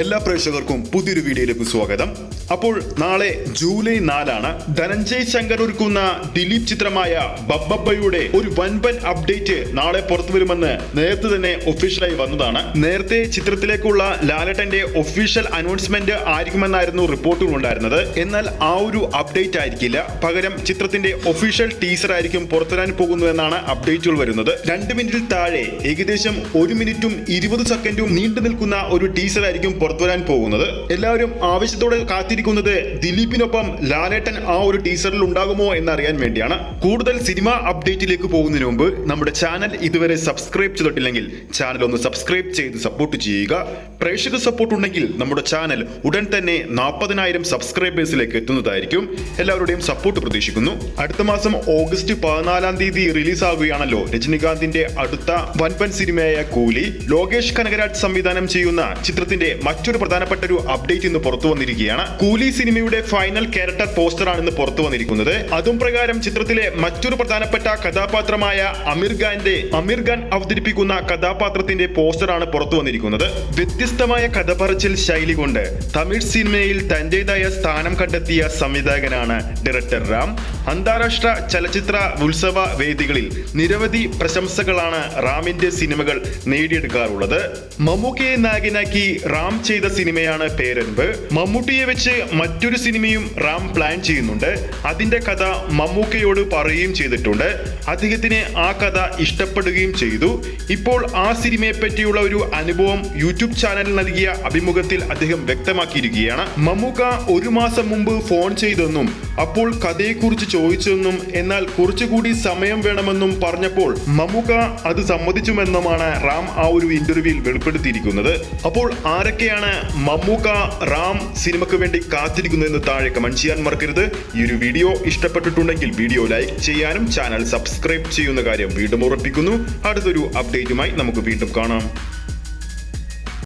എല്ലാ പ്രേക്ഷകർക്കും പുതിയൊരു വീഡിയോയിലേക്ക് സ്വാഗതം. അപ്പോൾ നാളെ ജൂലൈ നാലാണ് ധനഞ്ജയ് ശങ്കർ ഒരുക്കുന്ന ദിലീപ് ചിത്രമായ ബബ്ബബ്ബയുടെ ഒരു വൻപൻ അപ്ഡേറ്റ് നാളെ പുറത്തു വരുമെന്ന് നേരത്തെ തന്നെ ഒഫീഷ്യലായി വന്നതാണ്. നേരത്തെ ചിത്രത്തിലേക്കുള്ള ലാലട്ടന്റെ ഒഫീഷ്യൽ അനൗൺസ്മെന്റ് ആയിരിക്കുമെന്നായിരുന്നു റിപ്പോർട്ടുകൾ ഉണ്ടായിരുന്നത്. എന്നാൽ ആ ഒരു അപ്ഡേറ്റ് ആയിരിക്കില്ല. പകരം ചിത്രത്തിന്റെ ഒഫീഷ്യൽ ടീസർ ആയിരിക്കും പുറത്തുവരാൻ പോകുന്നു എന്നാണ് അപ്ഡേറ്റുകൾ വരുന്നത്. രണ്ട് മിനിറ്റിൽ താഴെ ഏകദേശം ഒരു മിനിറ്റും ഇരുപത് സെക്കൻഡും നീണ്ടു നിൽക്കുന്ന ഒരു ടീസർ ആയിരിക്കും പുറത്തുവരാൻ പോകുന്നത്. എല്ലാവരും ആവശ്യത്തോടെ കാത്തിരിക്കുന്നത് ദിലീപിനൊപ്പം ലാലേട്ടൻ ആ ഒരു ടീസറിൽ ഉണ്ടാകുമോ എന്നറിയാൻ വേണ്ടിയാണ്. കൂടുതൽ സിനിമ അപ്ഡേറ്റിലേക്ക് പോകുന്നതിന് മുമ്പ് നമ്മുടെ ചാനൽ ഇതുവരെ സബ്സ്ക്രൈബ് ചെയ്തിട്ടില്ലെങ്കിൽ ചാനൽ ഒന്ന് സബ്സ്ക്രൈബ് ചെയ്ത് സപ്പോർട്ട് ചെയ്യുക. പ്രേക്ഷക സപ്പോർട്ട് ഉണ്ടെങ്കിൽ നമ്മുടെ ചാനൽ ഉടൻ തന്നെ നാൽപ്പതിനായിരം സബ്സ്ക്രൈബേഴ്സിലേക്ക് എത്തുന്നതായിരിക്കും. എല്ലാവരുടെയും സപ്പോർട്ട് പ്രതീക്ഷിക്കുന്നു. അടുത്ത മാസം ഓഗസ്റ്റ് പതിനാലാം തീയതി റിലീസ് ആകുകയാണല്ലോ രജനികാന്തിന്റെ അടുത്ത വൻപൻ സിനിമയായ കൂലി. ലോകേഷ് കനകരാജ് സംവിധാനം ചെയ്യുന്ന ചിത്രത്തിന്റെ മറ്റൊരു പ്രധാനപ്പെട്ട ഒരു അപ്ഡേറ്റ് ഇന്ന് പുറത്തു വന്നിരിക്കുകയാണ്. കൂലി സിനിമയുടെ ഫൈനൽ ക്യാരക്ടർ പോസ്റ്റർ ആണ് ഇന്ന് പുറത്തു വന്നിരിക്കുന്നത്. അതും പ്രകാരം ചിത്രത്തിലെ മറ്റൊരു പ്രധാനപ്പെട്ട കഥാപാത്രമായ അമീർ ഖാന്റെ അമീർ ഖാൻ അവതരിപ്പിക്കുന്ന കഥാപാത്രത്തിന്റെ പോസ്റ്റർ ആണ് പുറത്തു വന്നിരിക്കുന്നത്. വ്യത്യസ്തമായ കഥപറച്ചിൽ ശൈലി കൊണ്ട് തമിഴ് സിനിമയിൽ തന്റേതായ സ്ഥാനം കണ്ടെത്തിയ സംവിധായകനാണ് ഡയറക്ടർ റാം. അന്താരാഷ്ട്ര ചലച്ചിത്ര ഉത്സവ വേദികളിൽ നിരവധി പ്രശംസകളാണ് റാമിന്റെ സിനിമകൾ നേടിയെടുക്കാറുള്ളത്. മമ്മൂക്കയെ നായകനാക്കി റാം ചെയ്ത സിനിമയാണ് പേരൻപ് മമ്മൂട്ടിയെ വെച്ച് മറ്റൊരു സിനിമയും റാം പ്ലാൻ ചെയ്യുന്നുണ്ട്. അതിന്റെ കഥ മമ്മൂക്കയോട് പറയുകയും ചെയ്തിട്ടുണ്ട്. അദ്ദേഹത്തിന് ആ കഥ ഇഷ്ടപ്പെടുകയും ചെയ്തു. ഇപ്പോൾ ആ സിനിമയെ പറ്റിയുള്ള ഒരു അനുഭവം യൂട്യൂബ് ചാനലിൽ നൽകിയ അഭിമുഖത്തിൽ അദ്ദേഹം വ്യക്തമാക്കിയിരിക്കുകയാണ്. മമ്മൂക്ക ഒരു മാസം മുമ്പ് ഫോൺ ചെയ്തെന്നും അപ്പോൾ കഥയെക്കുറിച്ച് ചോദിച്ചെന്നും എന്നാൽ കുറച്ചുകൂടി സമയം വേണമെന്നും പറഞ്ഞപ്പോൾ മമുക അത് സമ്മതിച്ചുമെന്നുമാണ് റാം ആ ഒരു ഇന്റർവ്യൂവിൽ വെളിപ്പെടുത്തിയിരിക്കുന്നത്. അപ്പോൾ ആരൊക്കെയാണ് മമ്മൂക്ക റാം സിനിമയ്ക്ക് വേണ്ടി കാത്തിരിക്കുന്നതെന്ന് താഴെ കമന്റ് ചെയ്യാൻ മറക്കരുത്. ഈ ഒരു വീഡിയോ ഇഷ്ടപ്പെട്ടിട്ടുണ്ടെങ്കിൽ വീഡിയോ ലൈക്ക് ചെയ്യാനും ചാനൽ സബ്സ്ക്രൈബ് ചെയ്യുന്ന കാര്യം വീണ്ടും ഉറപ്പിക്കുന്നു. അടുത്തൊരു അപ്ഡേറ്റുമായി നമുക്ക് വീണ്ടും കാണാം.